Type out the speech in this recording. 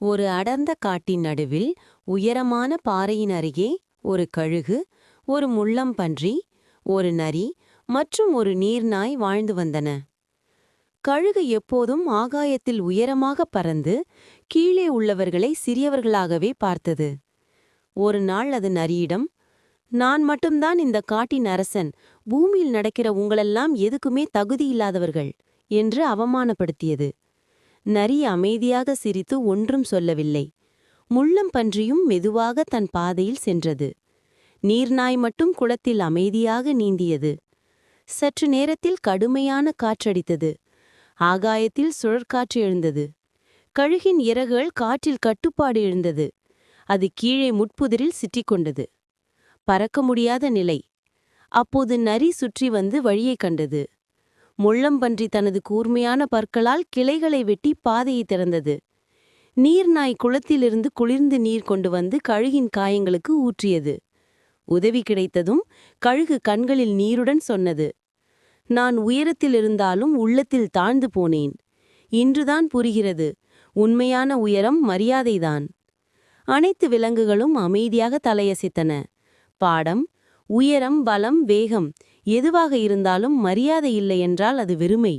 ஒரு அடர்ந்த காட்டின் நடுவில் உயரமான பாறையின் அருகே ஒரு கழுகு ஒரு முள்ளம்பன்றி ஒரு நரி மற்றும் ஒரு நீர்நாய் வாழ்ந்து வந்தன. கழுகு எப்போதும் ஆகாயத்தில் உயரமாக பறந்து கீழே உள்ளவர்களை சிறியவர்களாகவே பார்த்தது. ஒரு நாள் அது நரியிடம் நான் மட்டும்தான் இந்த காட்டின் அரசன் பூமியில் நடக்கிற உங்களெல்லாம் எதுக்குமே தகுதியில்லாதவர்கள் என்று அவமானப்படுத்தியது. நரி அமைதியாக சிரித்து ஒன்றும் சொல்லவில்லை. முள்ளம் பன்றியும் மெதுவாக தன் பாதையில் சென்றது. நீர்நாய் மட்டும் குளத்தில் அமைதியாக நீந்தியது. சற்று நேரத்தில் கடுமையான காற்றடித்தது. ஆகாயத்தில் சுழற்காற்று எழுந்தது. கழுகின் இறகுகள் காற்றில் கட்டுப்பாடு எழுந்தது. அது கீழே முட்புதிரில் சிற்றிக்கொண்டது. பறக்க முடியாத நிலை. அப்போது நரி சுற்றி வந்து வழியைக் கண்டது. முள்ளம்பன்றி தனது கூர்மையான பற்களால் கிளைகளை வெட்டி பாதையை திறந்தது. நீர்நாய் குளத்திலிருந்து குளிர்ந்து நீர் கொண்டு வந்து கழுகின் காயங்களுக்கு ஊற்றியது. உதவி கிடைத்ததும் கழுகு கண்களில் நீருடன் சொன்னது. நான் உயரத்தில் இருந்தாலும் உள்ளத்தில் தாழ்ந்து போனேன். இன்றுதான் புரிகிறது. உண்மையான உயரம் மரியாதைதான் அனைத்து விலங்குகளும் அமைதியாக தலையசைத்தன. பாடம் உயரம் பலம் வேகம் எதுவாக இருந்தாலும் மரியாதை இல்லை என்றால் அது வெறுமை.